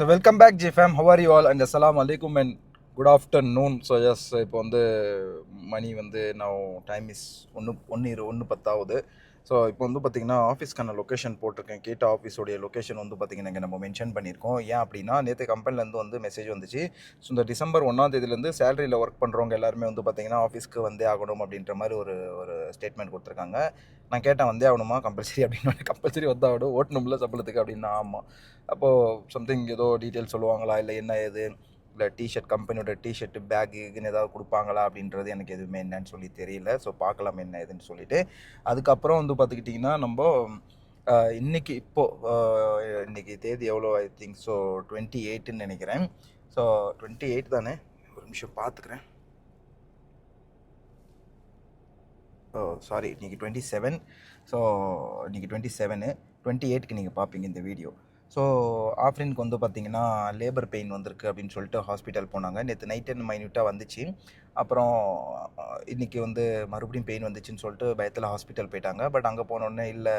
So welcome back ji fam how are you all and அஸ்லாம் அலைக்கும் and good afternoon so yes இப்போ வந்து மணி வந்து நான் டைம் இஸ் ஒன்று ஒன்று இரு ஒன்று பத்தாவது. ஸோ இப்போ வந்து பார்த்திங்கன்னா ஆஃபீஸ்க்கான லொக்கேஷன் போட்டிருக்கேன். கேட்ட ஆஃபீஸோடைய லொக்கேஷன் வந்து பார்த்திங்கன்னா இங்கே நம்ம மென்ஷன் பண்ணியிருக்கோம். ஏன் அப்படின்னா நேற்று கம்பெனிலேருந்து வந்து மெசேஜ் வந்துச்சு. ஸோ இந்த டிசம்பர் ஒன்றாம் தேதியிலேருந்து சேலரியில் ஒர்க் பண்ணுறவங்க எல்லாருமே வந்து பார்த்திங்கன்னா ஆஃபீஸ்க்கு வந்தே ஆகணும் அப்படின்ற மாதிரி ஒரு ஒரு ஸ்டேட்மெண்ட் கொடுத்துருக்காங்க. நான் கேட்டேன் வந்தே ஆகணுமா? கம்பல்சரி அப்படின்னு. கம்பல்சரி வந்தாகணும் ஓட்டணும்ல சம்பளத்துக்கு அப்படின்னா. ஆமாம் அப்போது சம்திங் ஏதோ டீட்டெயில் சொல்லுவாங்களா? இல்லை என்ன ஏது? இல்லை டிஷர்ட் கம்பெனியோட டிஷர்ட் பேக்குன்னு ஏதாவது கொடுப்பாங்களா அப்படின்றது எனக்கு எதுவுமே என்னன்னு சொல்லி தெரியல. ஸோ பார்க்கலாம் என்ன ஏதுன்னு சொல்லிட்டு. அதுக்கப்புறம் வந்து பார்த்துக்கிட்டிங்கன்னா நம்ம இன்றைக்கி இப்போது இன்றைக்கி தேதி எவ்வளோ? ஐ திங்க் ஸோ டுவெண்ட்டி எயிட்டுன்னு நினைக்கிறேன். ஸோ டுவெண்ட்டி எயிட் தானே? ஒரு நிமிஷம் பார்த்துக்கிறேன். ஓ சாரி இன்றைக்கி டுவெண்ட்டி செவன் ஸோ இன்றைக்கி டுவெண்ட்டி செவனு டுவெண்ட்டி எயிட்க்கு நீங்கள் பார்ப்பீங்க இந்த வீடியோ ஸோ ஆஃப்ரினுக்கு வந்து பார்த்தீங்கன்னா லேபர் பெயின் வந்திருக்கு அப்படின்னு சொல்லிட்டு ஹாஸ்பிட்டல் போனாங்க. நேற்று நைட் அண்ட் மைன்யூட்டாக வந்துச்சு. அப்புறம் இன்றைக்கி இன்னைக்கு வந்து மறுபடியும் பெயின் வந்துச்சுன்னு சொல்லிட்டு பயத்தில் ஹாஸ்பிட்டல் போயிட்டாங்க. பட் அங்கே போனோடனே இல்லை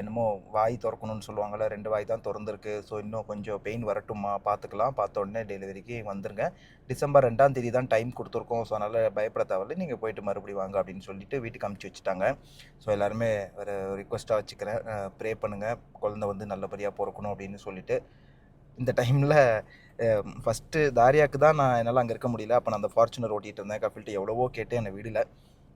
என்னமோ வாய் திறக்கணும்னு சொல்லுவாங்கள்ல ரெண்டு வாய் தான் திறந்துருக்கு. ஸோ இன்னும் கொஞ்சம் பெயின் வரட்டுமா பார்த்துக்கலாம் பார்த்த உடனே டெலிவரிக்கு வந்துருங்க. டிசம்பர் ரெண்டாம் தேதி தான் டைம் கொடுத்துருக்கோம். ஸோ அதனால் பயப்பட தேவையில்ல. நீங்கள் போயிட்டு மறுபடியும் வாங்க அப்படின்னு சொல்லிட்டு வீட்டுக்கு அமுச்சு வச்சுட்டாங்க. ஸோ எல்லாருமே ஒரு ரிக்வஸ்ட்டாக வச்சுக்கிறேன். ப்ரே பண்ணுங்கள் குழந்தை வந்து நல்லபடியாக பிறக்கணும் அப்படின்னு சொல்லிட்டு. இந்த டைமில் ஃபஸ்ட்டு தாரியாக்கு தான் நான் என்னால் அங்கே இருக்க முடியல. அப்போ நான் அந்த ஃபார்ச்சுனர் ஓட்டிகிட்டு இருந்தேன். கஃபில்ட்டு எவ்வளவோ கேட்டு என்னை வீடில்.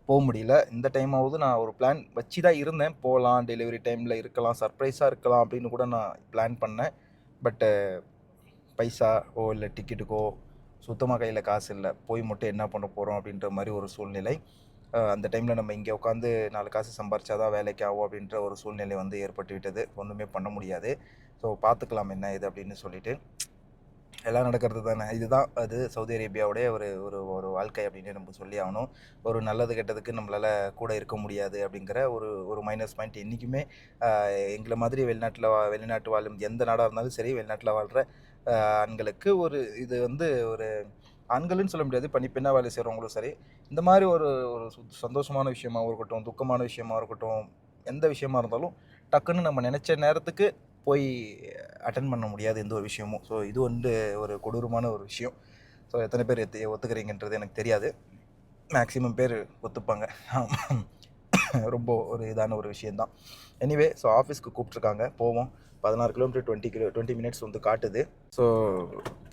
போக முடியல. இந்த டைமாவது நான் ஒரு பிளான் வச்சு தான் இருந்தேன். போகலாம் டெலிவரி டைமில் இருக்கலாம் சர்ப்ரைஸாக இருக்கலாம் அப்படின்னு கூட நான் பிளான் பண்ணேன். பட்டு பைசா ஓ இல்லை டிக்கெட்டுக்கோ சுத்தமாக கையில் காசு இல்லை. போய் மட்டும் என்ன பண்ண போகிறோம் அப்படின்ற மாதிரி ஒரு சூழ்நிலை. அந்த டைமில் நம்ம இங்கே உட்காந்து நாலு காசு சம்பாரிச்சாதான் வேலைக்கு ஆகும் அப்படின்ற ஒரு சூழ்நிலை வந்து ஏற்பட்டு விட்டது ஒன்றுமே பண்ண முடியாது. ஸோ பார்த்துக்கலாம் என்ன இது அப்படின்னு சொல்லிட்டு. எல்லாம் நடக்கிறது தானே? இதுதான் அது சவுதி அரேபியாவுடைய ஒரு ஒரு ஒரு வாழ்க்கை அப்படின்னு நம்ம சொல்லி ஆகணும். ஒரு நல்லது கெட்டதுக்கு நம்மளால் கூட இருக்க முடியாது அப்படிங்கிற ஒரு ஒரு மைனஸ் பாயிண்ட் என்றைக்குமே எங்களை மாதிரி வெளிநாட்டில் வா வெளிநாட்டு வாழும் எந்த நாடாக இருந்தாலும் சரி வெளிநாட்டில் வாழ்கிற ஆண்களுக்கு ஒரு இது வந்து ஒரு ஆண்களுன்னு சொல்ல முடியாது பனிப்பெண்ணாக வேலை செய்கிறவங்களும் சரி இந்த மாதிரி ஒரு ஒரு சந்தோஷமான விஷயமாகவும் இருக்கட்டும் துக்கமான விஷயமா இருக்கட்டும் எந்த விஷயமா இருந்தாலும் டக்குன்னு நம்ம நினச்ச நேரத்துக்கு போய் அட்டன் பண்ண முடியாது எந்த ஒரு விஷயமும். ஸோ இது வந்து ஒரு கொடூரமான ஒரு விஷயம். ஸோ எத்தனை பேர் எத்து ஒத்துக்கிறீங்கன்றது எனக்கு தெரியாது. மேக்ஸிமம் பேர் ஒத்துப்பாங்க. ரொம்ப ஒரு இதான ஒரு விஷயந்தான் எனிவே ஸோ ஆஃபீஸ்க்கு கூப்பிட்ருக்காங்க போவோம். பதினாறு kilometre twenty kilo twenty minutes வந்து காட்டுது. ஸோ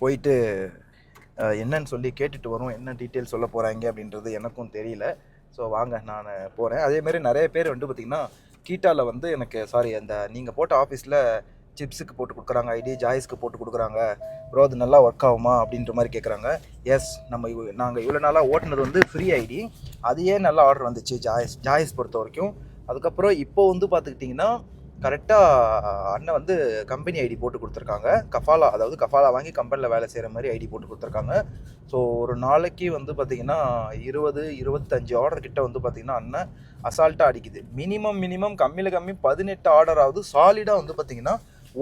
போயிட்டு என்னன்னு சொல்லி கேட்டுட்டு வரும். என்ன டீட்டெயில் சொல்ல போகிறாங்க அப்படின்றது எனக்கும் தெரியல. ஸோ வாங்க நான் போகிறேன் அதேமாரி நிறைய பேர் வந்து பார்த்திங்கன்னா கீட்டாவில் வந்து எனக்கு சாரி அந்த நீங்கள் போட்ட ஆஃபீஸில் சிப்ஸுக்கு போட்டு கொடுக்குறாங்க ஐடி ஜாய்ஸ்க்கு போட்டு கொடுக்குறாங்க. ப்ரோ அது நல்லா ஒர்க் ஆகுமா? அப்படின்ற மாதிரி கேட்குறாங்க எஸ் நம்ம நாங்கள் இவ்வளோ நாளாக ஓட்டுனது வந்து ஃப்ரீ ஐடி அதையே நல்லா ஆர்டர் வந்துச்சு ஜாய்ஸ் ஜாய்ஸ் பொறுத்த வரைக்கும் அதுக்கப்புறம் இப்போ வந்து பார்த்துக்கிட்டிங்கன்னா கரெக்டாக அண்ணன் வந்து கம்பெனி ஐடி போட்டு கொடுத்துருக்காங்க. கஃபாலா அதாவது கஃபாலா வாங்கி கம்பெனியில் வேலை செய்கிற மாதிரி ஐடி போட்டு கொடுத்துருக்காங்க. ஸோ ஒரு நாளைக்கு வந்து பார்த்திங்கன்னா இருபது இருபத்தஞ்சு ஆர்டர் கிட்ட வந்து பார்த்திங்கன்னா அண்ணன் அசால்ட்டாக அடிக்குது. மினிமம் மினிமம் கம்மியில் கம்மி பதினெட்டு ஆர்டராவது சாலிடாக வந்து பார்த்திங்கன்னா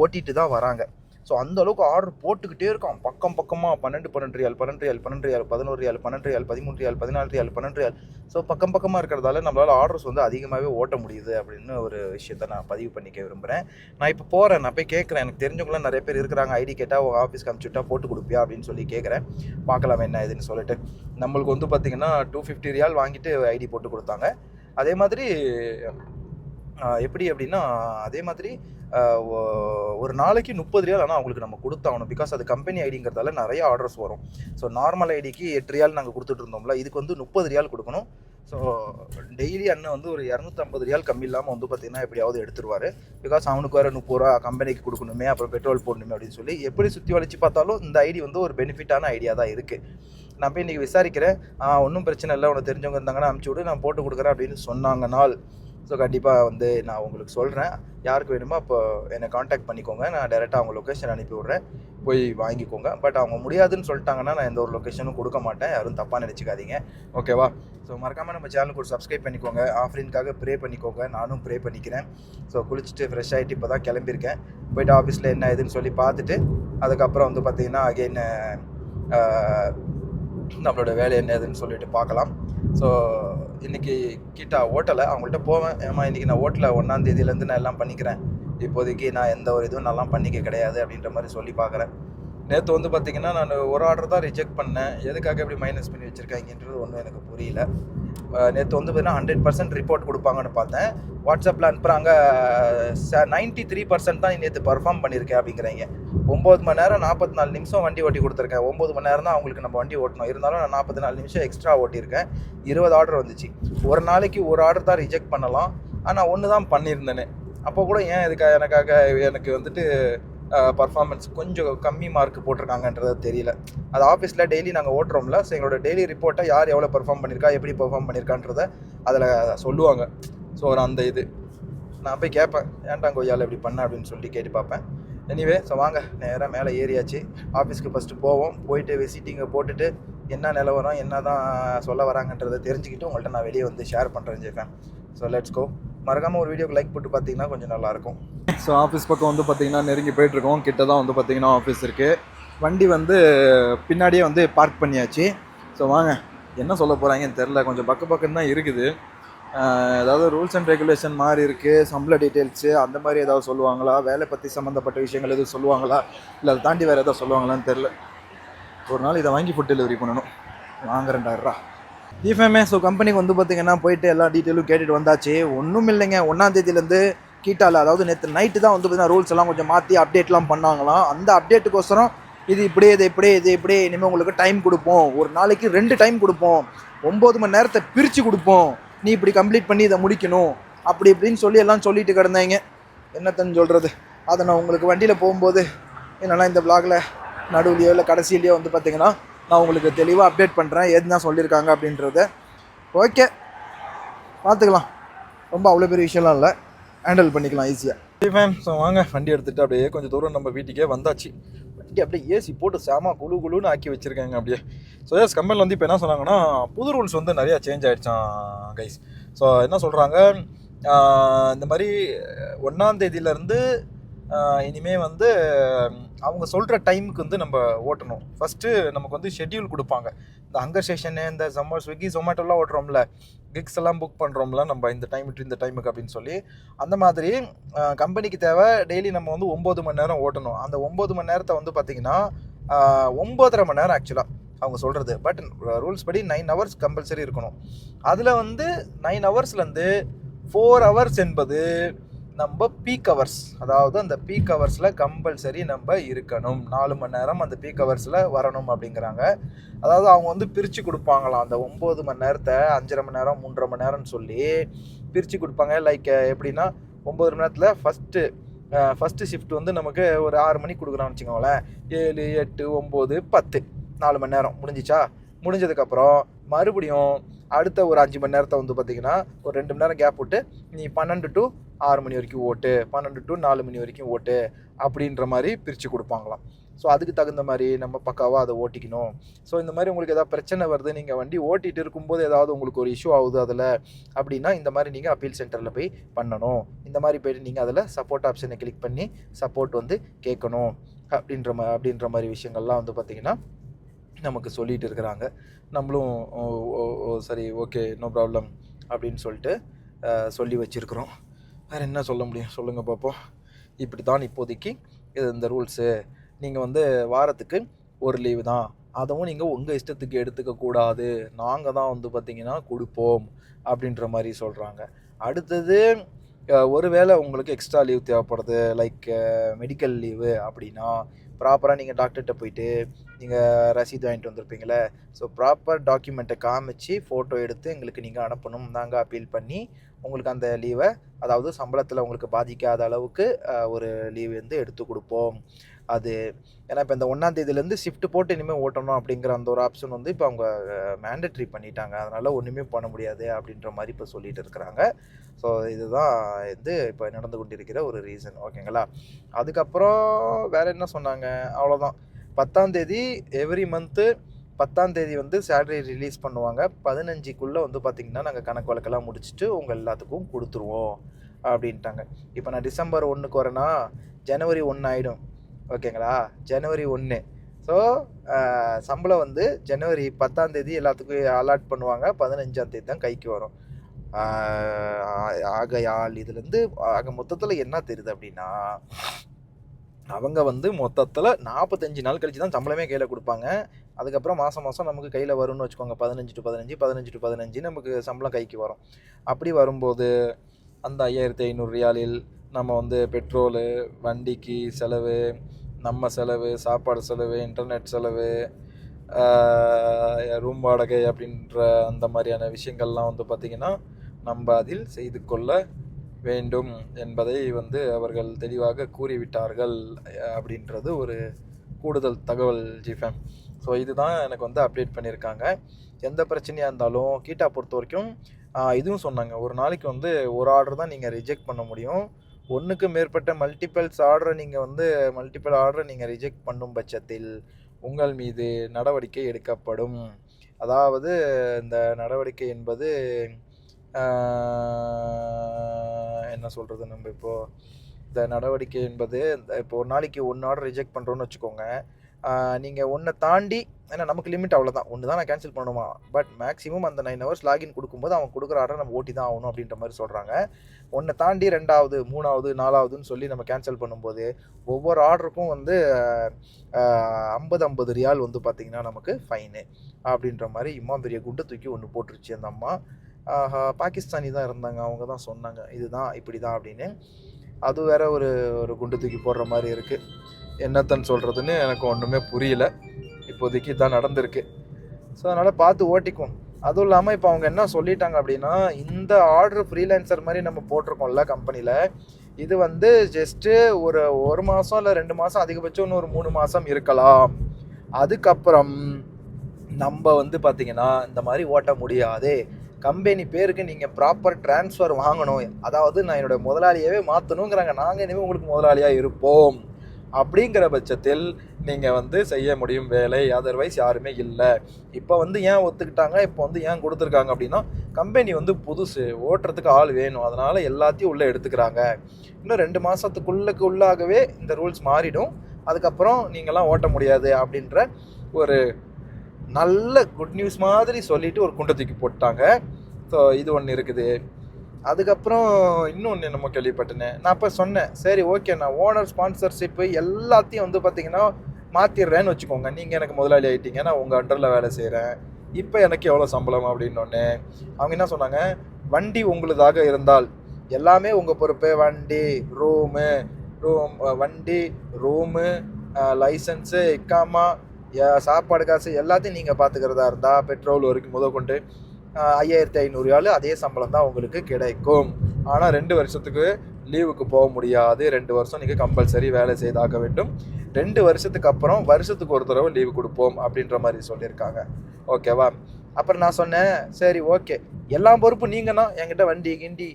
ஓட்டிட்டு தான் வராங்க. ஸோ அந்த அளவுக்கு ஆர்டர் போட்டுக்கிட்டே இருக்கான். பக்கம் பக்கமாக பன்னெண்டு பன்னெண்டு ரியால் பன்னெண்டு ரியால் பன்னெண்டு ரியால் பதினோரு ரியால் பன்னெண்டு ரியால் பதிமூணு ரியால் பதினாலு ரியால் பன்னெண்டு ரியால் ஸோ பக்கம் பக்கமாக இருக்கிறதால நம்மளால் ஆர்டர்ஸ் வந்து அதிகமாகவே ஓட்ட முடியுது அப்படின்னு ஒரு விஷயத்த நான் பதிவு பண்ணிக்க விரும்புகிறேன் நான் இப்போ போகிறேன் நான் போய் கேட்குறேன் எனக்கு தெரிஞ்சவங்களாம் நிறைய பேர் இருக்கிறாங்க. ஐடி கேட்டால் உங்கள் ஆஃபீஸ்க்கு அனுப்பிச்சுட்டா போட்டு கொடுப்பியா? அப்படின்னு சொல்லி கேட்குறேன் பார்க்கலாம் என்ன இதுன்னு சொல்லிட்டு. நம்மளுக்கு வந்து பார்த்திங்கன்னா டூ ஃபிஃப்டி ரியால் வாங்கிட்டு ஐடி போட்டு கொடுத்தாங்க. அதே மாதிரி எப்படி அப்படின்னா அதே மாதிரி ஒரு நாளைக்கு முப்பது ரியால் ஆனால் அவங்களுக்கு நம்ம கொடுத்தாகணும். பிகாஸ் அது கம்பெனி ஐடிங்கிறதால நிறைய ஆர்டர்ஸ் வரும். ஸோ நார்மல் ஐடிக்கு எட்டு ரியால் நாங்கள் கொடுத்துட்டு இருந்தோம்ல இதுக்கு வந்து முப்பது ரியால் கொடுக்கணும். ஸோ டெய்லி அண்ணன் வந்து ஒரு இரநூத்தம்பது ரியால் கம்மி இல்லாமல் வந்து பார்த்தீங்கன்னா எப்படியாவது எடுத்துருவார். பிகாஸ் அவனுக்கு வேறு முப்பது ரூபா கம்பெனிக்கு கொடுக்கணுமே அப்புறம் பெட்ரோல் போடணுமே அப்படின்னு சொல்லி எப்படி சுற்றி வளைச்சு பார்த்தாலும் இந்த ஐடி வந்து ஒரு பெனிஃபிட்டான ஐடியா தான் இருக்குது நான் போய் இன்றைக்கி விசாரிக்கிறேன். ஒன்றும் பிரச்சனை இல்லை. உனக்கு தெரிஞ்சவங்க இருந்தாங்கன்னா அனுப்பிச்சி விடு நான் போட்டு கொடுக்குறேன் அப்படின்னு சொன்னாங்க நாள் ஸோ கண்டிப்பாக வந்து நான் உங்களுக்கு சொல்கிறேன் யாருக்கு வேணுமோ அப்போ என்னை காண்டாக்ட் பண்ணிக்கோங்க. நான் டேரெக்டாக அவங்க லொக்கேஷன் அனுப்பி விட்றேன். போய் வாங்கிக்கோங்க. பட் அவங்க முடியாதுன்னு சொல்லிட்டாங்கன்னா நான் எந்த ஒரு லொக்கேஷனும் கொடுக்க மாட்டேன். யாரும் தப்பாக நினச்சிக்காதீங்க. ஓகேவா ஸோ மறக்காமல் நம்ம சேனலுக்கு ஒரு சப்ஸ்கிரைப் பண்ணிக்கோங்க. ஆஃப்ரின்காக ப்ரே பண்ணிக்கோங்க. நானும் ப்ரே பண்ணிக்கிறேன். ஸோ குளிச்சுட்டு ஃப்ரெஷ் ஆகிட்டு இப்போ தான் கிளம்பியிருக்கேன். போயிட்டு ஆஃபீஸில் என்ன ஏதுன்னு சொல்லி பார்த்துட்டு அதுக்கப்புறம் வந்து பார்த்திங்கன்னா அகெயின் நம்மளோட வேலை என்ன ஏதுன்னு சொல்லிட்டு பார்க்கலாம். ஸோ இன்றைக்கி கிட்ட ஓட்டலை அவங்கள்ட்ட போவேன். ஏமா இன்றைக்கி நான் ஓட்டலை ஒன்றாம் தேதியிலேருந்து நான் எல்லாம் பண்ணிக்கிறேன். இப்போதைக்கு நான் எந்த ஒரு இதுவும் நல்லா பண்ணிக்க கிடையாது அப்படின்ற மாதிரி சொல்லி பார்க்குறேன். நேற்று வந்து பார்த்திங்கன்னா நான் ஒரு ஆர்டர் தான் ரிஜெக்ட் பண்ணேன். எதுக்காக இப்படி மைனஸ் பண்ணி வச்சுருக்காங்கன்றது ஒன்றும் எனக்கு புரியல. நேற்று வந்து பார்த்தீங்கன்னா ஹண்ட்ரட் பர்சன்ட் ரிப்போர்ட் கொடுப்பாங்கன்னு பார்த்தேன். வாட்ஸ்அப்பில் அனுப்புகிறாங்க நைன்ட்டி த்ரீ பர்சன்ட் தான் நேற்று பர்ஃபார்ம் பண்ணியிருக்கேன் அப்படிங்கிறீங்க. ஒம்பது மணி நேரம் நாற்பத்தி நாலு நிமிஷம் வண்டி ஓட்டி கொடுத்துருக்கேன். ஒம்பது மணி நேரம் தான் அவங்களுக்கு நம்ம வண்டி ஓட்டணும். இருந்தாலும் நான் நாற்பத்தி நாலு நிமிஷம் எக்ஸ்ட்ரா ஓட்டியிருக்கேன். இருபது ஆர்டர் வந்துச்சு. ஒரு நாளைக்கு ஒரு ஆர்டர் தான் ரிஜெக்ட் பண்ணலாம். ஆனால் ஒன்று தான் பண்ணியிருந்தேனே. அப்போ கூட ஏன் இதுக்காக எனக்காக எனக்கு வந்துட்டு பர்ஃபார்மன்ஸ் கொஞ்சம் கம்மி மார்க் போட்டிருக்காங்கன்றது தெரியல. அது ஆஃபீஸில் டெய்லி நாங்கள் ஓட்டுறோம்ல ஸோ எங்களோட டெய்லி ரிப்போர்ட்டை யார் எவ்வளோ பர்ஃபார்ம் பண்ணியிருக்கா எப்படி பர்ஃபார்ம் பண்ணியிருக்கான்றத அதில் சொல்லுவாங்க. ஸோ ஒரு அந்த இது. நான் போய் கேட்பேன் ஏன்டா கொய்யால் இப்படி பண்ண? அப்படின்னு சொல்லி கேட்டு பார்ப்பேன். எனிவே ஸோ வாங்க நேராக மேலே ஏறியாச்சு. ஆஃபீஸ்க்கு ஃபஸ்ட்டு போவோம் போயிட்டு விசிட்டிங்கை போட்டுட்டு என்ன நிலவரம் என்ன தான் சொல்ல வராங்கன்றதை தெரிஞ்சுக்கிட்டு உங்கள்கிட்ட நான் வெளியே வந்து ஷேர் பண்ணுறேன் ஜெய்ஃபேன் ஸோ லெட்ஸ் கோ மறக்காமல் ஒரு வீடியோக்கு லைக் போட்டு பார்த்தீங்கன்னா கொஞ்சம் நல்லாயிருக்கும். ஸோ ஆஃபீஸ் பக்கம் வந்து பார்த்தீங்கன்னா நெருங்கி போயிட்டுருக்கோம். கிட்ட தான் வந்து பார்த்தீங்கன்னா ஆஃபீஸ் இருக்குது வண்டி வந்து பின்னாடியே வந்து பார்க் பண்ணியாச்சு. ஸோ வாங்க. என்ன சொல்ல போகிறாங்கன்னு தெரில கொஞ்சம் பக்க பக்கம் தான் இருக்குது. ஏதாவது ரூல்ஸ் அண்ட் ரெகுலேஷன் மாதிரி இருக்குது சம்பள டீட்டெயில்ஸு அந்த மாதிரி ஏதாவது சொல்லுவாங்களா? வேலை பற்றி சம்மந்தப்பட்ட விஷயங்கள் எதுவும் சொல்லுவாங்களா? இல்லை அதை தாண்டி வேறு எதாவது சொல்லுவாங்களான்னு தெரில ஒரு நாள் இதை வாங்கி ஃபுட் டெலிவரி பண்ணணும். வாங்குறேன்டாரா டிஃபேமே ஸோ கம்பெனிக்கு வந்து பார்த்தீங்கன்னா போயிட்டு எல்லா டீட்டெயிலும் கேட்டுட்டு வந்தாச்சு. ஒன்றும் இல்லைங்க. ஒன்றாம் தேதியிலேருந்து கீட்டால அதாவது நேற்று நைட்டு தான் வந்து பார்த்தீங்கன்னா ரூல்ஸ் எல்லாம் கொஞ்சம் மாற்றி அப்டேட்லாம் பண்ணாங்களாம். அந்த அப்டேட்டுக்கோசரம் இது இப்படியே இது இப்படியே இது இப்படியே இனிமேல் உங்களுக்கு டைம் கொடுப்போம். ஒரு நாளைக்கு ரெண்டு டைம் கொடுப்போம். ஒம்பது மணி நேரத்தை பிரித்து கொடுப்போம். நீ இப்படி கம்ப்ளீட் பண்ணி இதை முடிக்கணும். அப்படி இப்படின்னு சொல்லி எல்லாம் சொல்லிட்டு கிடந்தாங்க. என்னத்தன்னு சொல்கிறது அதை நான் உங்களுக்கு வண்டியில் போகும்போது என்னென்னா இந்த விளாகில் நடுவுலையோ இல்லை கடைசியிலையோ வந்து பார்த்தீங்கன்னா நான் உங்களுக்கு தெளிவாக அப்டேட் பண்ணுறேன் எது தான் சொல்லியிருக்காங்க அப்படின்றத. ஓகே பார்த்துக்கலாம். ரொம்ப அவ்வளோ பெரிய விஷயம்லாம் இல்லை. ஹேண்டில் பண்ணிக்கலாம் ஈஸியாக ஃபேன் ஸோ வாங்க. வண்டி எடுத்துகிட்டு அப்படியே கொஞ்சம் தூரம் நம்ம வீட்டுக்கே வந்தாச்சு. வண்டி அப்படியே ஏசி போட்டு சாமா குழு குழுன்னு ஆக்கி வச்சுருக்காங்க அப்படியே. ஸோ எஸ் கம்பெனியில் வந்து இப்போ என்ன சொன்னாங்கன்னா புது ரூல்ஸ் வந்து நிறையா சேஞ்ச் ஆகிடுச்சான் கைஸ் ஸோ என்ன சொல்கிறாங்க இந்த மாதிரி ஒன்றாம் இனிமேல் வந்து அவங்க சொல்கிற டைமுக்கு வந்து நம்ம ஓட்டணும். ஃபஸ்ட்டு நமக்கு வந்து ஷெட்யூல் கொடுப்பாங்க. இந்த ஹங்கர் ஸ்டேஷனு இந்த ஜொமோ ஸ்விக்கி ஜொமேட்டோலாம் ஓட்டுறோம்ல கிக்ஸ் எல்லாம் புக் பண்ணுறோம்ல நம்ம இந்த டைம் டு இந்த டைமுக்கு அப்படின்னு சொல்லி அந்த மாதிரி கம்பெனிக்கு தேவை டெய்லி நம்ம வந்து ஒம்பது மணி நேரம் ஓட்டணும். அந்த ஒம்பது மணி நேரத்தை வந்து பார்த்திங்கன்னா ஒம்பதரை மணி நேரம் ஆக்சுவலாக அவங்க சொல்கிறது பட் ரூல்ஸ் படி நைன் ஹவர்ஸ் கம்பல்சரி இருக்கணும். அதில் வந்து நைன் ஹவர்ஸ்லேருந்து ஃபோர் ஹவர்ஸ் என்பது நம்ம பீக் ஹவர்ஸ் அதாவது அந்த பீக் ஹவர்ஸில் கம்பல்சரி நம்ம இருக்கணும். நாலு மணி நேரம் அந்த பீக் ஹவர்ஸில் வரணும் அப்படிங்கிறாங்க. அதாவது அவங்க வந்து பிரித்து கொடுப்பாங்களாம். அந்த ஒம்பது மணி நேரத்தை அஞ்சரை மணி நேரம் மூன்றரை மணி நேரம்னு சொல்லி பிரித்து கொடுப்பாங்க. லைக் எப்படின்னா ஒம்பது மணி நேரத்தில் ஃபஸ்ட்டு ஃபஸ்ட்டு ஷிஃப்ட் வந்து நமக்கு ஒரு ஆறு மணிக்கு கொடுக்குறான்னு வச்சுக்கோங்களேன். ஏழு எட்டு ஒம்பது பத்து. நாலு மணி நேரம். முடிஞ்சிச்சா? முடிஞ்சதுக்கப்புறம் மறுபடியும் அடுத்த ஒரு அஞ்சு மணி நேரத்தை வந்து பார்த்தீங்கன்னா ஒரு ரெண்டு மணி நேரம் கேப் விட்டு நீ பன்னெண்டு டு ஆறு மணி வரைக்கும் ஓட்டு பன்னெண்டு டு நாலு மணி வரைக்கும் ஓட்டு அப்படின்ற மாதிரி பிரித்து கொடுப்பாங்களாம். ஸோ அதுக்கு தகுந்த மாதிரி நம்ம பக்காவாக அதை ஓட்டிக்கணும். ஸோ இந்த மாதிரி உங்களுக்கு ஏதாவது பிரச்சனை வருது நீங்கள் வண்டி ஓட்டிகிட்டு இருக்கும்போது ஏதாவது உங்களுக்கு ஒரு இஷ்யூ ஆகுது அதில் அப்படின்னா இந்த மாதிரி நீங்கள் அப்பீல் சென்டரில் போய் பண்ணணும். இந்த மாதிரி போய்ட்டு நீங்கள் அதில் சப்போர்ட் ஆப்ஷனை கிளிக் பண்ணி சப்போர்ட் வந்து கேட்கணும். அப்படின்ற மா அப்படின்ற மாதிரி விஷயங்கள்லாம் வந்து பார்த்திங்கன்னா நமக்கு சொல்லிகிட்டு இருக்கிறாங்க. நம்மளும் ஓ, ஓ, ஓ, சரி ஓகே நோ ப்ராப்ளம் அப்படின்னு சொல்லிட்டு சொல்லி வச்சுருக்குறோம். வேறு என்ன சொல்ல முடியும்? சொல்லுங்கள் பார்ப்போம் இப்படி தான் இப்போதைக்கு இது இந்த ரூல்ஸு. நீங்கள் வந்து வாரத்துக்கு ஒரு லீவு தான். அதுவும் நீங்கள் உங்கள் இஷ்டத்துக்கு எடுத்துக்கக்கூடாது நாங்கள் தான் வந்து பார்த்திங்கன்னா கொடுப்போம் அப்படின்ற மாதிரி சொல்கிறாங்க அடுத்தது ஒருவேளை உங்களுக்கு எக்ஸ்ட்ரா லீவ் தேவைப்படுது லைக் மெடிக்கல் லீவு அப்படின்னா ப்ராப்பராக நீங்கள் டாக்டர்கிட்ட போயிட்டு நீங்கள் ரசீது வாங்கிட்டு வந்திருப்பீங்களே ஸோ ப்ராப்பர் டாக்குமெண்ட்டை காமிச்சு ஃபோட்டோ எடுத்து எங்களுக்கு நீங்கள் அனுப்பணும். நாங்கள் அப்பீல் பண்ணி உங்களுக்கு அந்த லீவை அதாவது சம்பளத்தில் உங்களுக்கு பாதிக்காத அளவுக்கு ஒரு லீவ் வந்து எடுத்து கொடுப்போம். அது ஏன்னா இப்போ இந்த ஒன்றாந்தேதியிலேருந்து ஷிஃப்ட் போட்டு இனிமேல் ஓட்டணும் அப்படிங்கிற அந்த ஒரு ஆப்ஷன் வந்து இப்போ அவங்க மேண்டட்ரி பண்ணிட்டாங்க. அதனால் ஒன்றுமே பண்ண முடியாது அப்படின்ற மாதிரி இப்போ சொல்லிட்டு இருக்கிறாங்க. ஸோ இதுதான் வந்து இப்போ நடந்து கொண்டிருக்கிற ஒரு ரீசன் ஓகேங்களா அதுக்கப்புறம் வேறு என்ன சொன்னாங்க? அவ்வளோதான் பத்தாம் தேதி எவ்ரி மந்த்து பத்தாம் தேதி வந்து சேலரி ரிலீஸ் பண்ணுவாங்க. பதினஞ்சுக்குள்ளே வந்து பார்த்திங்கன்னா நாங்கள் கணக்கு வழக்கெல்லாம் முடிச்சுட்டு உங்கள் எல்லாத்துக்கும் கொடுத்துருவோம் அப்படின்ட்டாங்க. இப்போ நான் டிசம்பர் ஒன்றுக்கு வரேன்னா ஜனவரி ஒன்று ஆகிடும் ஓகேங்களா? ஜனவரி ஒன்று ஸோ சம்பளம் வந்து ஜனவரி பத்தாம் தேதி எல்லாத்துக்கும் அலாட் பண்ணுவாங்க. பதினஞ்சாம் தேதி தான் கைக்கு வரும். ஆகையால் இதுலேருந்து ஆக மொத்தத்தில் என்ன தெரியுது அப்படின்னா அவங்க வந்து மொத்தத்தில் நாற்பத்தஞ்சு நாள் கழிச்சு தான் சம்பளமே கையில் கொடுப்பாங்க. அதுக்கப்புறம் மாதம் மாதம் நமக்கு கையில் வரும்னு வச்சுக்கோங்க. பதினஞ்சு டு பதினஞ்சு பதினஞ்சு டு பதினஞ்சு நமக்கு சம்பளம் கைக்கு வரும். அப்படி வரும்போது அந்த ஐயாயிரத்தி ஐநூறு ரியாலில் நம்ம வந்து பெட்ரோலு வண்டிக்கு செலவு நம்ம செலவு சாப்பாடு செலவு இன்டர்நெட் செலவு ரூம் வாடகை அப்படின்ற அந்த மாதிரியான விஷயங்கள்லாம் வந்து பார்த்திங்கன்னா நம்ம அதில் செய்து கொள்ள வேண்டும் என்பதை வந்து அவர்கள் தெளிவாக கூறிவிட்டார்கள் அப்படின்றது ஒரு கூடுதல் தகவல் ஜிஃபேம் ஸோ இதுதான் எனக்கு வந்து அப்டேட் பண்ணியிருக்காங்க. எந்த பிரச்சனையாக இருந்தாலும் கீட்டா பொறுத்த வரைக்கும் இதுவும் சொன்னாங்க. ஒரு நாளைக்கு வந்து ஒரு ஆர்டர் தான் நீங்கள் ரிஜெக்ட் பண்ண முடியும். ஒன்றுக்கு மேற்பட்ட மல்டிபிள்ஸ் ஆர்டரை நீங்கள் வந்து மல்டிபிள் ஆர்டரை நீங்கள் ரிஜெக்ட் பண்ணும் பட்சத்தில் உங்கள் மீது நடவடிக்கை எடுக்கப்படும். அதாவது இந்த நடவடிக்கை என்பது என்ன சொல்கிறது நம்ம இப்போது இந்த நடவடிக்கை என்பது இந்த இப்போ ஒரு நாளைக்கு ஒன்று ஆர்டர் ரிஜெக்ட் பண்ணுறோன்னு வச்சுக்கோங்க. நீங்கள் ஒன்றை தாண்டி ஏன்னா நமக்கு லிமிட் அவ்வளோதான் ஒன்று தான் நான் கேன்சல் பண்ணணுமா? பட் மேக்ஸிமம் அந்த நைன் ஹவர்ஸ் லாகின் கொடுக்கும்போது அவன் கொடுக்குற ஆர்டர் நம்ம ஓட்டி தான் ஆகணும் அப்படின்ற மாதிரி சொல்கிறாங்க ஒன்றை தாண்டி ரெண்டாவது மூணாவது நாலாவதுன்னு சொல்லி நம்ம கேன்சல் பண்ணும்போது ஒவ்வொரு ஆர்டருக்கும் வந்து ஐம்பது ஐம்பது ரியால் வந்து பார்த்திங்கன்னா நமக்கு ஃபைனு அப்படின்ற மாதிரி இம்மா பெரிய குண்டை தூக்கி ஒன்று போட்டுருச்சு அந்த அம்மா. பாகிஸ்தானி தான் இருந்தாங்க அவங்க தான் சொன்னாங்க இதுதான் இப்படி தான் அப்படின்னு. அது வேற ஒரு ஒரு குண்டு தூக்கி போடுற மாதிரி இருக்குது என்னத்தன்னு சொல்கிறதுன்னு எனக்கு ஒன்றுமே புரியல. இப்போதைக்கு தான் நடந்திருக்கு. ஸோ அதனால் பார்த்து ஓட்டிக்கும் அதுவும் இல்லாமல் இப்போ அவங்க என்ன சொல்லிட்டாங்க அப்படின்னா இந்த ஆர்டர் ஃப்ரீலான்சர் மாதிரி நம்ம போட்டிருக்கோம்ல கம்பெனியில் இது வந்து ஜஸ்ட்டு ஒரு ஒரு மாதம் இல்லை ரெண்டு மாதம் அதிகபட்சம் இன்னும் ஒரு மூணு மாதம் இருக்கலாம். அதுக்கப்புறம் நம்ம வந்து பார்த்திங்கன்னா இந்த மாதிரி ஓட்ட முடியாது. கம்பெனி பேருக்கு நீங்கள் ப்ராப்பர் ட்ரான்ஸ்ஃபர் வாங்கணும். அதாவது நான் என்னோட முதலாளியவே மாற்றணுங்கிறாங்க நாங்கள் இனிமேல் உங்களுக்கு முதலாளியாக இருப்போம். அப்படிங்கிற பட்சத்தில் நீங்கள் வந்து செய்ய முடியும் வேலை. அதர்வைஸ் யாருமே இல்லை. இப்போ வந்து ஏன் ஒத்துக்கிட்டாங்க? இப்போ வந்து ஏன் கொடுத்துருக்காங்க அப்படின்னா கம்பெனி வந்து புதுசு. ஓட்டுறதுக்கு ஆள் வேணும். அதனால் எல்லாத்தையும் உள்ளே எடுத்துக்கிறாங்க. இன்னும் ரெண்டு மாதத்துக்குள்ளுக்கு உள்ளாகவே இந்த ரூல்ஸ் மாறிடும். அதுக்கப்புறம் நீங்களாம் ஓட்ட முடியாது அப்படின்ற ஒரு நல்ல குட் நியூஸ் மாதிரி சொல்லிவிட்டு ஒரு குண்டை தூக்கி போட்டாங்க ஸோ இது ஒன்று இருக்குது. அதுக்கப்புறம் இன்னொன்று என்னமோ கேள்விப்பட்டேனே நான் அப்போ சொன்னேன் சரி ஓகே நான் ஓனர் ஸ்பான்சர்ஷிப்பு எல்லாத்தையும் வந்து பார்த்தீங்கன்னா மாற்றிடுறேன்னு வச்சுக்கோங்க. நீங்கள் எனக்கு முதலாளி ஆகிட்டீங்க நான் உங்கள் அண்டரில் வேலை செய்கிறேன் இப்போ எனக்கு எவ்வளோ சம்பளம் அப்படின்னொன்னே அவங்க என்ன சொன்னாங்க வண்டி உங்களுதாக இருந்தால் எல்லாமே உங்கள் பொறுப்பு. வண்டி ரூமு ரூம் வண்டி ரூமு லைசன்ஸு இக்காமா சாப்பாடு காசு எல்லாத்தையும் நீங்கள் பார்த்துக்கிறதா இருந்தால் பெட்ரோல் வரைக்கும் முத கொண்டு ஐயாயிரத்தி ஐநூறு அதே சம்பளம் தான் உங்களுக்கு கிடைக்கும். ஆனால் ரெண்டு வருஷத்துக்கு லீவுக்கு போக முடியாது. ரெண்டு வருஷம் நீங்கள் கம்பல்சரி வேலை செய்தாக வேண்டும். ரெண்டு வருஷத்துக்கு அப்புறம் வருஷத்துக்கு ஒரு தடவை லீவு கொடுப்போம் அப்படின்ற மாதிரி சொல்லியிருக்காங்க. ஓகேவா அப்புறம் நான் சொன்னேன் சரி ஓகே எல்லா பொறுப்பும் நீங்கன்னா என்கிட்ட வண்டி கிண்டி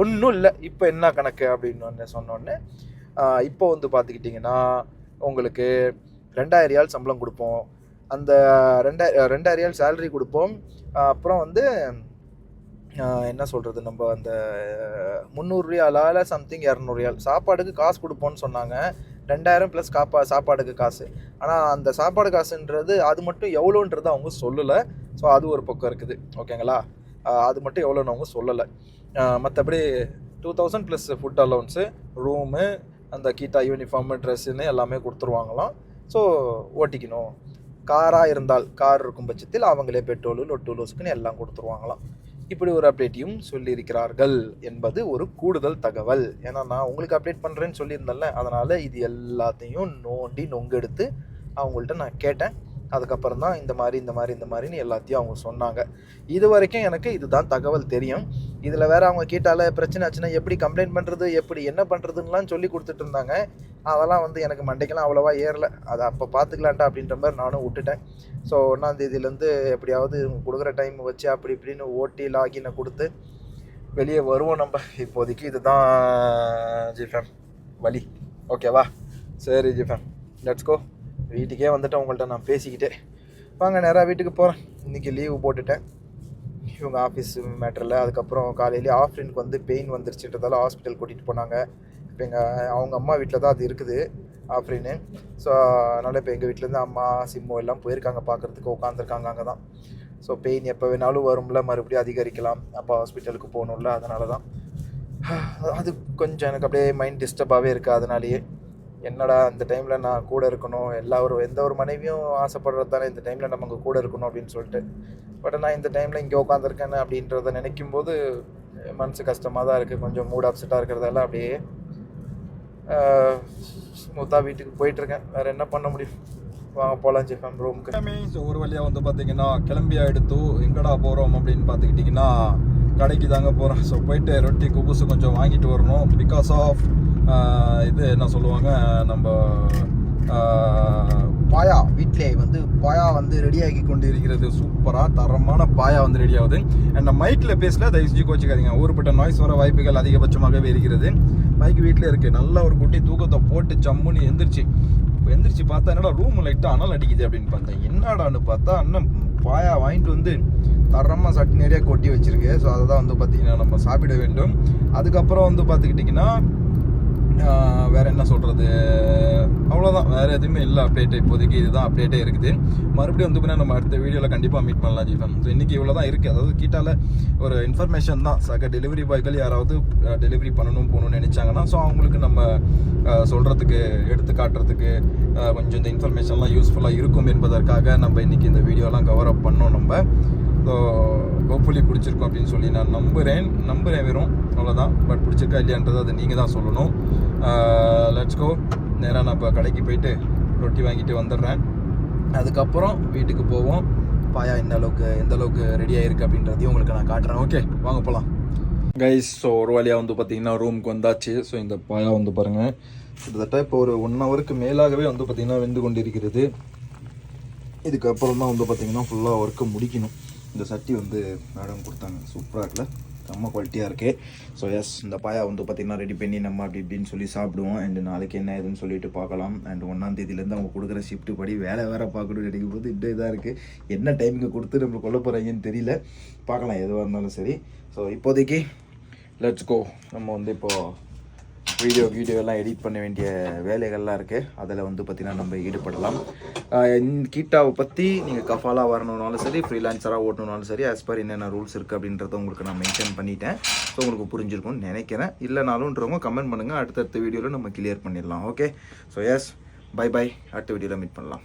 ஒன்றும் இல்லை. இப்போ என்ன கணக்கு அப்படின்னு ஒன்று சொன்னோடனே இப்போ வந்து பார்த்துக்கிட்டிங்கன்னா உங்களுக்கு ரெண்டாயிரம் ரியால் சம்பளம் கொடுப்போம். அந்த ரெண்டாயிரம் ரெண்டாயிரம் சேலரி கொடுப்போம். அப்புறம் வந்து என்ன சொல்கிறது நம்ம அந்த முந்நூறு ரியாலால் சம்திங் இரநூறு ரியால். சாப்பாடுக்கு காசு கொடுப்போம்னு சொன்னாங்க. ரெண்டாயிரம் ப்ளஸ் காப்பா சாப்பாடுக்கு காசு. ஆனால் அந்த சாப்பாடு காசுன்றது அது மட்டும் எவ்வளோன்றது அவங்க சொல்லலை. ஸோ அது ஒரு பக்கம் இருக்குது. ஓகேங்களா அது மட்டும் எவ்வளோன்னு அவங்க சொல்லலை. மற்றபடி two thousand plus food allowance room அந்த கீட்டா யூனிஃபார்மு ட்ரெஸ்ஸுன்னு எல்லாமே கொடுத்துருவாங்களாம். ஸோ ஓட்டிக்கணும். காராக இருந்தால் கார் இருக்கும் பட்சத்தில் அவங்களே பெட்ரோலு லொட்டூலோஸ்க்குன்னு எல்லாம் கொடுத்துருவாங்களாம். இப்படி ஒரு அப்டேட்டையும் சொல்லியிருக்கிறார்கள் என்பது ஒரு கூடுதல் தகவல். ஏன்னா நான் உங்களுக்கு அப்டேட் பண்ணுறேன்னு சொல்லியிருந்தேன்ல அதனால் இது எல்லாத்தையும் நோண்டி நொங்கெடுத்து அவங்கள்ட்ட நான் கேட்டேன். அதுக்கப்புறம் தான் இந்த மாதிரி இந்த மாதிரி இந்த மாதிரின்னு எல்லாத்தையும் அவங்க சொன்னாங்க. இது வரைக்கும் எனக்கு இதுதான் தகவல் தெரியும். இதில் வேற அவங்க கேட்டால பிரச்சனை ஆச்சுன்னா எப்படி கம்ப்ளைண்ட் பண்ணுறது எப்படி என்ன பண்ணுறதுன்னெலாம் சொல்லி கொடுத்துட்டு இருந்தாங்க. அதெல்லாம் வந்து எனக்கு மண்டைக்கெல்லாம் அவ்வளோவா ஏறல. அதை அப்போ பார்த்துக்கலான்டா அப்படின்ற மாதிரி நானும் விட்டுட்டேன். ஸோ ஒன்றாந்தேதியிலேருந்து எப்படியாவது இவங்க கொடுக்குற டைம் வச்சு அப்படி இப்படின்னு ஓட்டி லாகினை கொடுத்து வெளியே வருவோம் நம்ம. இப்போதைக்கு இதுதான் ஜிஃபேம். வழி ஓகேவா சரி ஜிஃபேம். லெட்ஸ் கோ வீட்டுக்கே வந்துட்டு உங்கள்கிட்ட நான் பேசிக்கிட்டே வாங்க நேராக வீட்டுக்கு போகிறேன் இன்றைக்கி லீவு போட்டுட்டேன். இவங்க ஆஃபீஸ் மேட்டரில் அதுக்கப்புறம் காலையிலேயே ஆஃப்ரினுக்கு வந்து பெயின் வந்துருச்சுன்றதால ஹாஸ்பிட்டல் கூட்டிகிட்டு போனாங்க. இப்போ எங்கள் அவங்க அம்மா வீட்டில் தான் அது இருக்குது ஆஃப்ரின்னு ஸோ அதனால் இப்போ எங்கள் வீட்டிலேருந்து அம்மா சிம்மு எல்லாம் போயிருக்காங்க பார்க்குறதுக்கு உட்காந்துருக்காங்க அங்கே தான் ஸோ பெயின் எப்போ வேணாலும் வரும்ல மறுபடியும் அதிகரிக்கலாம். அப்போ ஹாஸ்பிட்டலுக்கு போகணும்ல அதனால தான் அது கொஞ்சம் எனக்கு அப்படியே மைண்ட் டிஸ்டர்பாகவே இருக்குது அதனாலேயே. என்னடா அந்த டைமில் நான் கூட இருக்கணும்? எல்லா ஒரு எந்த ஒரு மனைவியும் ஆசைப்படுறது தானே இந்த டைமில் நம்ம அங்கே கூட இருக்கணும் அப்படின்னு சொல்லிட்டு. பட் நான் இந்த டைமில் இங்கே உட்காந்துருக்கேன் அப்படின்றத நினைக்கும் போது மனசு கஷ்டமாக தான் இருக்குது கொஞ்சம் மூட் அப்செட்டாக இருக்கிறதெல்லாம் அப்படியே ஸ்மூத்தாக வீட்டுக்கு போயிட்டுருக்கேன். வேறு என்ன பண்ண முடியும்? வாங்க போகலாம் ஜிஃபம் ரூமுக்கு ஒரு வழியாக வந்து பார்த்தீங்கன்னா கிளம்பியா எடுத்து எங்கடா போகிறோம் அப்படின்னு பார்த்துக்கிட்டிங்கன்னா கடைக்கு தாங்க போகிறோம் ஸோ போயிட்டு ரொட்டி குபுசு கொஞ்சம் வாங்கிட்டு வரணும். பிகாஸ் ஆஃப் இது என்ன சொல்லுவாங்க நம்ம பாயா வீட்டிலே வந்து பாயா வந்து ரெடியாகி கொண்டு இருக்கிறது சூப்பராக தரமான பாயா வந்து ரெடி ஆகுது. அண்ட் மைக்கில் பேசல தயவு செஞ்சு கோச்சிக்காதீங்க. ஊருப்பட்ட நாய்ஸ் வர வாய்ப்புகள் அதிகபட்சமாகவே இருக்கிறது. மைக் வீட்டில் இருக்குது நல்ல ஒரு குட்டி தூக்கத்தை போட்டு சம்முன்னு எந்திரிச்சு. இப்போ எந்திரிச்சு பார்த்தா என்னடா ரூம் லைட்டாக அனல் அடிக்குது அப்படின்னு பார்த்தேன் என்னடான்னு பார்த்தா அண்ணன் பாயா வாங்கிட்டு வந்து தரமாக சட்னி நிறைய கொட்டி வச்சிருக்கு. ஸோ அதை தான் வந்து பார்த்தீங்கன்னா நம்ம சாப்பிட வேண்டும். அதுக்கப்புறம் வந்து பார்த்துக்கிட்டிங்கன்னா வேறு என்ன சொல்கிறது அவ்வளோதான் வேறு எதுவுமே இல்லை. அப்டேட் இப்போதைக்கு இதுதான் அப்டேட்டே இருக்குது. மறுபடியும் வந்து பார்த்தீங்கன்னா நம்ம அடுத்த வீடியோவில் கண்டிப்பாக மீட் பண்ணலாம் ஜீவன். ஸோ இன்றைக்கி இவ்வளோ தான் இருக்குது அதாவது கீட்டால் ஒரு இன்ஃபர்மேஷன் தான். சக டெலிவரி பாய்கள் யாராவது டெலிவரி பண்ணணும் போகணும்னு நினச்சாங்கன்னா ஸோ அவங்களுக்கு நம்ம சொல்கிறதுக்கு எடுத்து காட்டுறதுக்கு கொஞ்சம் இந்த இன்ஃபர்மேஷன்லாம் யூஸ்ஃபுல்லாக இருக்கும் என்பதற்காக நம்ம இன்றைக்கி இந்த வீடியோலாம் கவர் அப் பண்ணோம் நம்ம. ஸோ ஹோப்ஃபுல்லி பிடிச்சிருக்கும் அப்படின்னு சொல்லி நான் நம்புகிறேன் நம்புகிறேன் வெறும். அவ்வளோதான் பட் பிடிச்சிருக்கா இல்லையான்றது அதை நீங்கள் தான் சொல்லணும். லெட்ஸ் கோ நேராக நான் இப்போ கடைக்கு போயிட்டு ரொட்டி வாங்கிட்டு வந்துடுறேன். அதுக்கப்புறம் வீட்டுக்கு போவோம். பாயா இந்த அளவுக்கு எந்த அளவுக்கு ரெடி ஆகிருக்கு அப்படின்றதையும் உங்களுக்கு நான் காட்டுறேன். ஓகே வாங்க போகலாம் கைஸ் ஸோ ஒரு வழியாக வந்து பார்த்தீங்கன்னா ரூமுக்கு வந்தாச்சு. ஸோ இந்த பாயா வந்து பாருங்கள் கிட்டத்தட்ட இப்போ ஒரு ஒன் ஹவருக்கு மேலாகவே வந்து பார்த்திங்கன்னா வெந்து கொண்டிருக்கிறது. இதுக்கப்புறம் தான் வந்து பார்த்திங்கன்னா ஃபுல்லாக ஒர்க்கை முடிக்கணும். இந்த சட்டி வந்து மேடம் கொடுத்தாங்க. சூப்பராக இருக்குல்ல? செம்ம குவாலிட்டியாக இருக்குது ஸோ எஸ் இந்த பாயா வந்து பார்த்திங்கன்னா ரெடி பண்ணி நம்ம அப்படி இப்படின்னு சொல்லி சாப்பிடுவோம். அண்ட் நாளைக்கு என்ன ஏதுன்னு சொல்லிட்டு பார்க்கலாம். அண்ட் ஒன்றாம் தேதியிலேருந்து அவங்க கொடுக்குற ஷிஃப்ட் படி வேலை வேறு பார்க்கணும் நினைக்கும் போது இந்த இதாக இருக்குது என்ன டைமுக்கு கொடுத்து நம்ம கொல்ல போகிறாங்கன்னு தெரியல. பார்க்கலாம் எதுவாக இருந்தாலும் சரி. ஸோ இப்போதைக்கு லெட்ஸ் கோ நம்ம வந்து இப்போது வீடியோ வீடியோ எல்லாம் எடிட் பண்ண வேண்டிய வேலைகள்லாம் இருக்குது அதில் வந்து பார்த்திங்கன்னா நம்ம ஈடுபடலாம். கீட்டாவை பற்றி நீங்கள் கஃபாலாக வரணுன்னாலும் சரி ஃப்ரீலான்சராக ஓட்டணுன்னாலும் சரி as per என்னென்ன ரூல்ஸ் இருக்குது அப்படின்றத உங்களுக்கு நான் மென்ஷன் பண்ணிட்டேன். ஸோ உங்களுக்கு புரிஞ்சிருக்கும்னு நினைக்கிறேன். இல்லைனாலும்ன்றவங்க கமெண்ட் பண்ணுங்கள் அடுத்தடுத்த வீடியோவில் நம்ம கிளியர் பண்ணிடலாம். Okay so yes bye bye அடுத்த வீடியோவில் மீட் பண்ணலாம்.